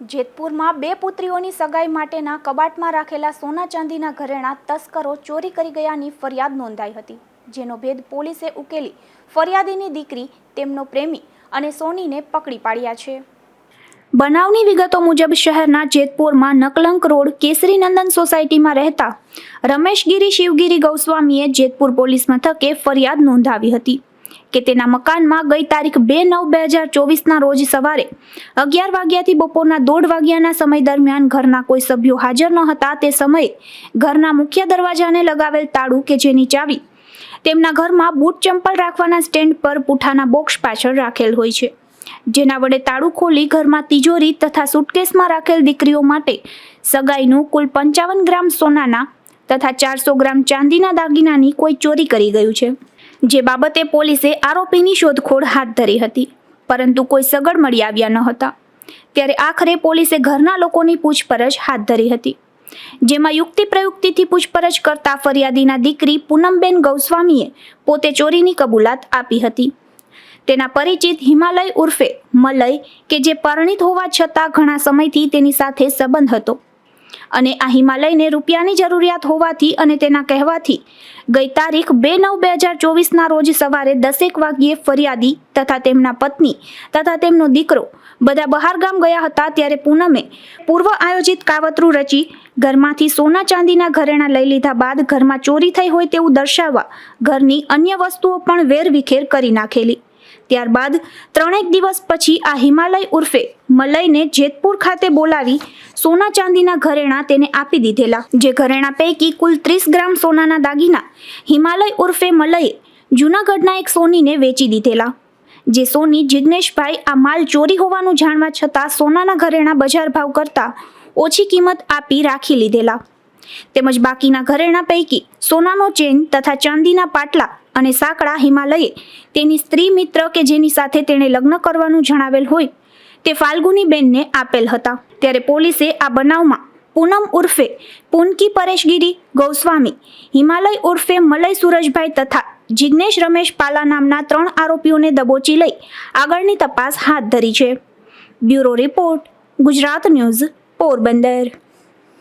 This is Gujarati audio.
જેતપુરમાં બે પુત્રીઓની સગાઈ માટેના કબાટમાં રાખેલા સોના ચાંદીના ઘરેણાં તસ્કરો ચોરી કરી ગયાની ફરિયાદ નોંધાઈ હતી, જેનો ભેદ પોલીસે ઉકેલી ફરિયાદીની દીકરી, તેમનો પ્રેમી અને સોનીને પકડી પાડ્યા છે. બનાવની વિગતો મુજબ શહેરના જેતપુરમાં નકલંક રોડ કેસરીનંદન સોસાયટીમાં રહેતા રમેશગીરી શિવગીરી ગૌસ્વામીએ જેતપુર પોલીસ મથકે ફરિયાદ નોંધાવી હતી. કે તેના મકાનમાં ગઈ તારીખ બે નવ બે હજાર ચોવીસના રોજ સવારે અગિયાર વાગ્યાથી બપોરના દોઢ વાગ્યાના સમય દરમિયાન ઘરના કોઈ સભ્યો હાજર ન હતા તે સમયે ઘરના મુખ્ય દરવાજાને લગાવેલ તાળું કે જેની ચાવી તેમના ઘરમાં બૂટ ચંપલ રાખવાના સ્ટેન્ડ પર પૂઠાના બોક્સ પાછળ રાખેલ હોય છે. જેના વડે તાળું ખોલી ઘરમાં તિજોરી તથા સુટકેસમાં રાખેલ દીકરીઓ માટે સગાઈનું કુલ પંચાવન ગ્રામ સોનાના તથા ચારસો ગ્રામ ચાંદીના દાગીનાની કોઈ ચોરી કરી ગયું છે. જે બાબતે પોલીસે આરોપીની શોધખોળ હાથ ધરી હતી, પરંતુ કોઈ સગડ મળી આવ્યા ન હતા. ત્યારે આખરે પોલીસે ઘરના લોકોની પૂછપરછ હાથ ધરી હતી. જેમાં યુક્તિ પ્રયુક્તિથી પૂછપરછ કરતા ફરિયાદીના દીકરી પૂનમબેન ગૌસ્વામીએ પોતે ચોરીની કબૂલાત આપી હતી. તેના પરિચિત હિમાલય ઉર્ફે મલય, કે જે પરિણિત હોવા છતાં ઘણા સમયથી તેની સાથે સંબંધ હતો. અને આ હિમાલયને રૂપિયાની જરૂરિયાત હોવાથી અને તેના કહેવાથી ગઈ તારીખ બે નવ બે હજાર ચોવીસના રોજ સવારે દસેક વાગ્યે ફરિયાદી તથા તેમના પત્ની તથા તેમનો દીકરો બધા બહારગામ ગયા હતા ત્યારે પૂનમે પૂર્વ આયોજિત કાવતરું રચી ઘરમાંથી સોના ચાંદીના ઘરેણાં લઈ લીધા બાદ ઘરમાં ચોરી થઈ હોય તેવું દર્શાવવા ઘરની અન્ય વસ્તુઓ પણ વેરવિખેર કરી નાખેલી. ત્યારબાદ ત્રણેક દિવસ પછી આ હિમાલય ઉર્ફે મલયને જેતપુર ખાતે બોલાવી સોના ચાંદીના ઘરેણાં તેને આપી દીધેલા. જે ઘરેણાં પૈકી કુલ ત્રીસ ગ્રામ સોનાના દાગીના હિમાલય ઉર્ફે મલયે જૂનાગઢના એક સોનીને વેચી દીધેલા. જે સોની જિગ્નેશભાઈ આ માલ ચોરી હોવાનું જાણવા છતાં સોનાના ઘરેણાં બજાર ભાવ કરતાં ઓછી કિંમત આપી રાખી લીધેલા. તેમજ બાકીના ઘરેણાં પૈકી સોનાનો ચેન તથા ચાંદીના પાટલા અને સાંકડા હિમાલયે તેની સ્ત્રી મિત્ર કે જેની સાથે તેણે લગ્ન કરવાનું જણાવેલ હોય તે ફાલ્ગુની બેનને આપેલ હતા. ત્યારે પોલીસે આ બનાવમાં પૂનમ ઉર્ફે પુનકી પરેશગીરી, ગૌસ્વામી, હિમાલય ઉર્ફે મલય સુરજભાઈ તથા જિગ્નેશ રમેશ પાલા નામના ત્રણ આરોપીઓને દબોચી લઈ આગળની તપાસ હાથ ધરી છે. Bureau report, Gujarat news, Porbandar.